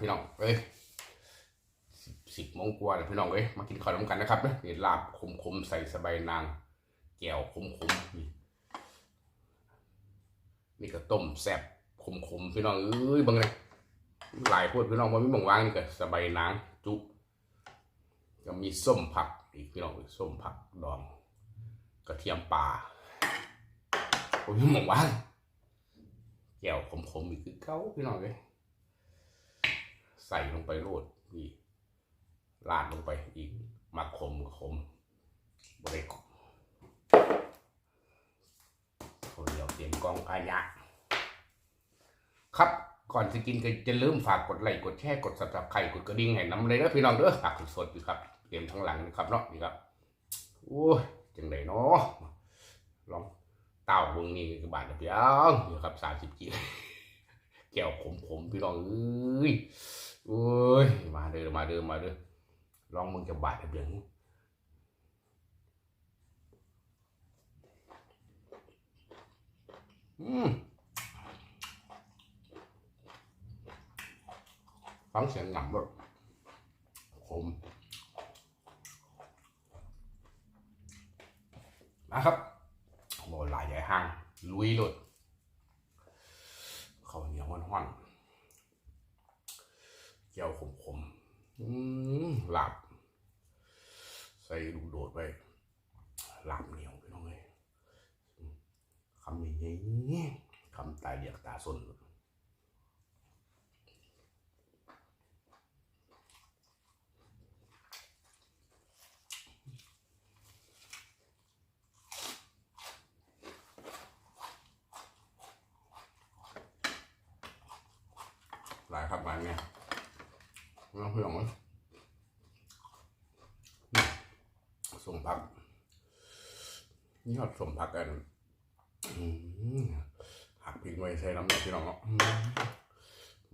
พี่น้องเอ้ยสิบโมงกว่าพี่น้องเอ้ยมากินข้าวน้ำกันนะครับเนี่ยลาบขมๆใส่สบายนางแก้วขมๆนี่นี่ก็ต้มแซ่บขมๆพี่น้องเอ้ยบางเลยหลายพวดพี่น้องว่ามีบางวางนี่ก็สบายนางจุก็มีส้มผักอีกพี่น้องส้มผักดองกระเทียมป่าโอ้ยมีบางวางแก้วขมๆอีกคือเก้าพี่น้องเอ้ย ใส่ลงไปโรดนี่ลาดลงไปอีกมาขมขมบริกคนเดียวเตรียมกองอายะ ครับก่อนจะกินก็จะลืมฝากกดไลค์กดแชร์กดสับสไครต์กดกระดิ่งให้น้ำเลยนะพี่น้องเด้อฝากสดๆอยู่ครับเตรียมทั้งหลังนะครับเนาะนี่ครับโอ้ยจังไดเนาะลองเต้าวงนี้กับบาทนะพี่น้องนี่ครับสามสิบกิโลแก้วขมๆพี่น้องเอ้ย โอ้ย มาเด้อมาเด้อมาเด้อลองมึงจะบาดเบียงอืมฟังเสียงหนำแบบขมนะครับบอหลายใหญ่ห้าง ลุยเลยข้าเหนียวห้อนๆ เจียวขมๆ อืมหลับ ใส่ลูกโดดไปหลับเหนียวไปน้องเลยอืมคำใหญ่ๆคำตาเดียกตาสนหลายครับหลายไงน้องเพื่อนมั้งส มพักยอดสมพักกันหักพริกไว้ใส่น้ำเนี่ยพี่น้องเนาะ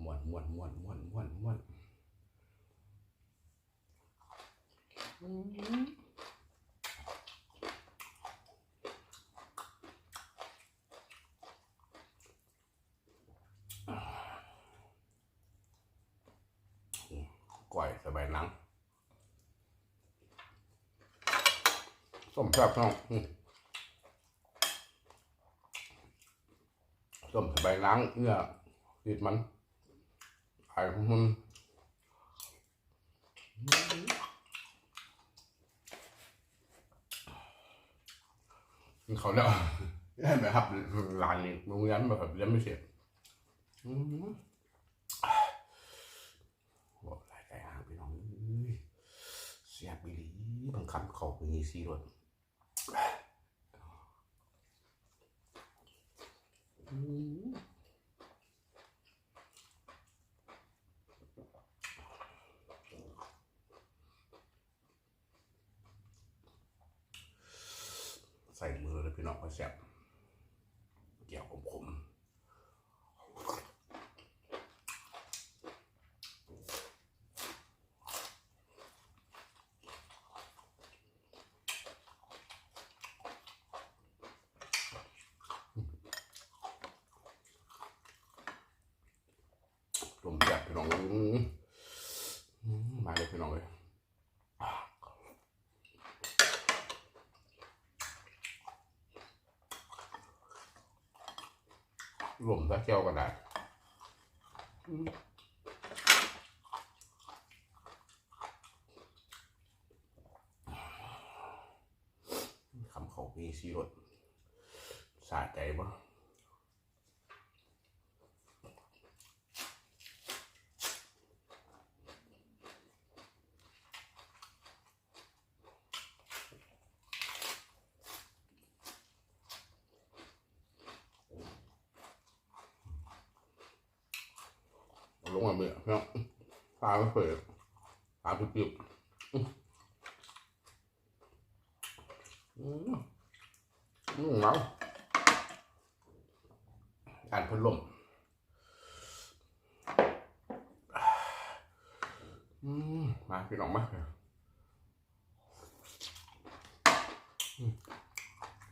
มม่วนม่วนม่วนม่วนม่วนม่วนก่อยสบายหนัง ส้มแซ่บน้องส้มสบายหนังเนื้อติดมันไข่ของมันเขาแล้วได้ไหมครับร้านนี้โรงเรียนแบบเรียนไม่เสร็จบอกหลายใจห่างพี่น้องเสียบอีหลีบางคำเขาไปยี่ซีรถอืมใส่มือเลยพี่น้องก็ แซ่บเกี่ยวขมๆลมแยบพี่น้องอื้อหือมาเลยพี่น้องเลย รวมถ้าแก้าก็ได้อื้อคำเขามีสีรสสะใจปะ ลงมาเมื่อเนาะปลาไม่เปิดปลาปิบๆอืมอืมเมาการพัดลมมาพี่น้องมาอืม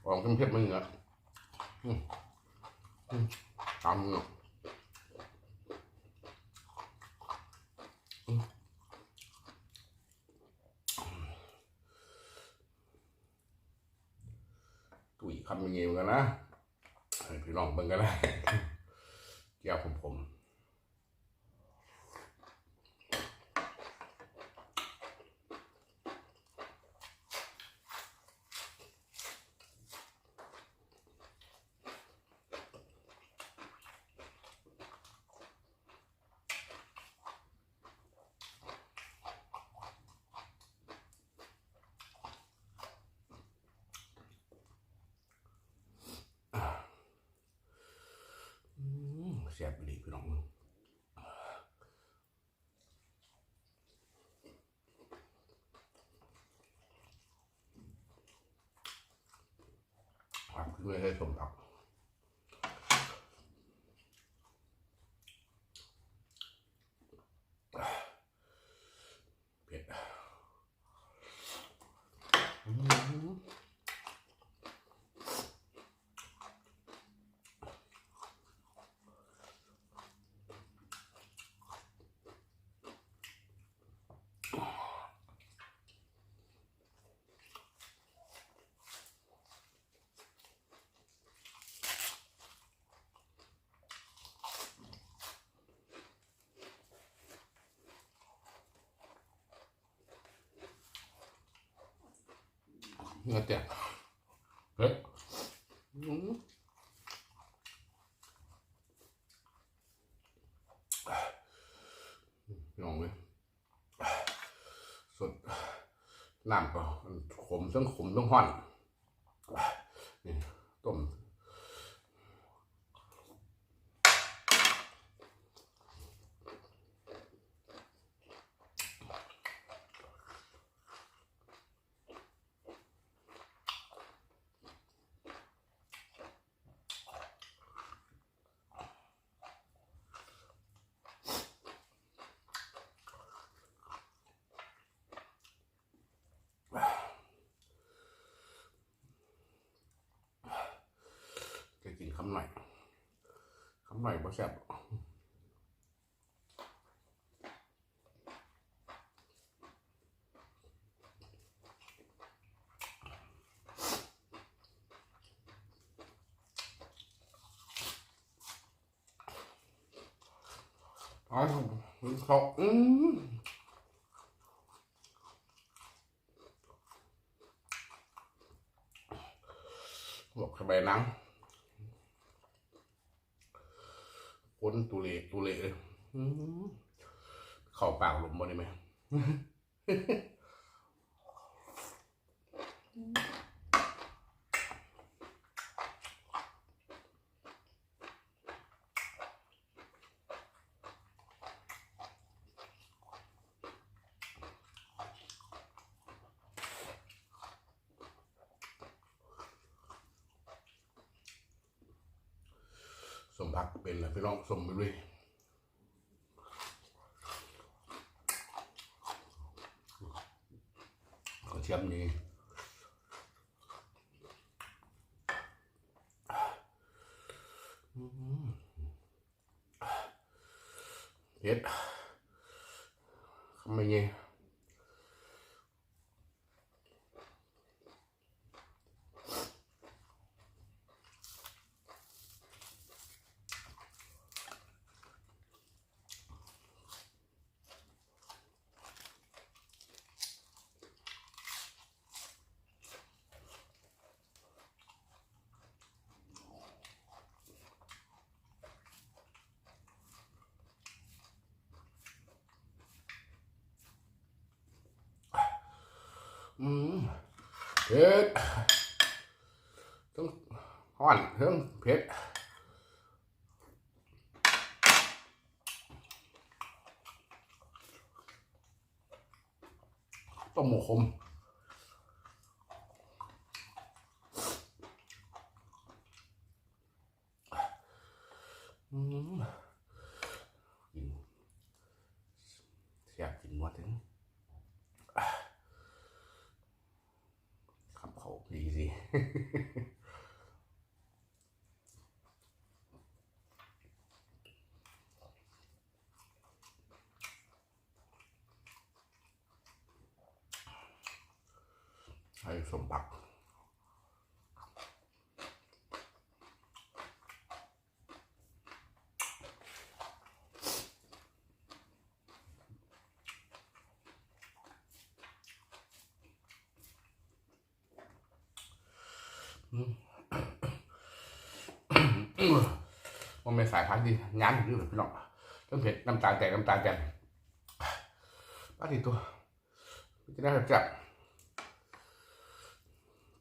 ลองเข้มๆมึงเหรออืมอืมตามมึงเนาะ คำอย่างงี้เหมือนกันนะให้ พี่น้องเบิ่งกันได้ แก้วผมผม อืมแซ่บดีพี่น้องครับคือไม่ให้สมผักเผ็ดอืม เนื้อแตกเฮ้ยอืมพี่น้องเลยสดน้ำก็ขมทั้งขมทั้งห่อนนี่ต้ม จะกินคำหน่อย คำหน่อยบ่แซ่บอ๋อเขาอืมบอกสบายหนัง พ้ นตุเลตุเลเลยเข้าปากหลุมบ่ได้ไหม พักเป็นอะไรพี่น้องสมไปด้วยกระเทียมนี้เผ็ดคำไมเงี้ย อืมเผ็ดทั้งห้อนทั้งเผ็ดต้มหมูคมอืมเสียกินหมดถึง คำเขาดี สิให้ส มันเป็นสายพันธุ์ที่ยันอยู่พี่น้องต้องเผ็ดน้ำตาแตกน้ำตาแตกป้าทีตัวจะได้แบบจับ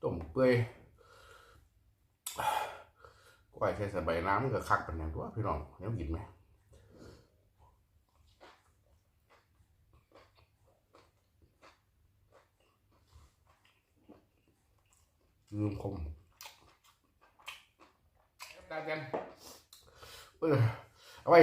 ต้มเปื่อยก้อยใส่ใส่ใบน้ำก็คักเป็นอย่างตัวพี่น้องยังกินไหม ลืมคมด้จันเออเอาไว้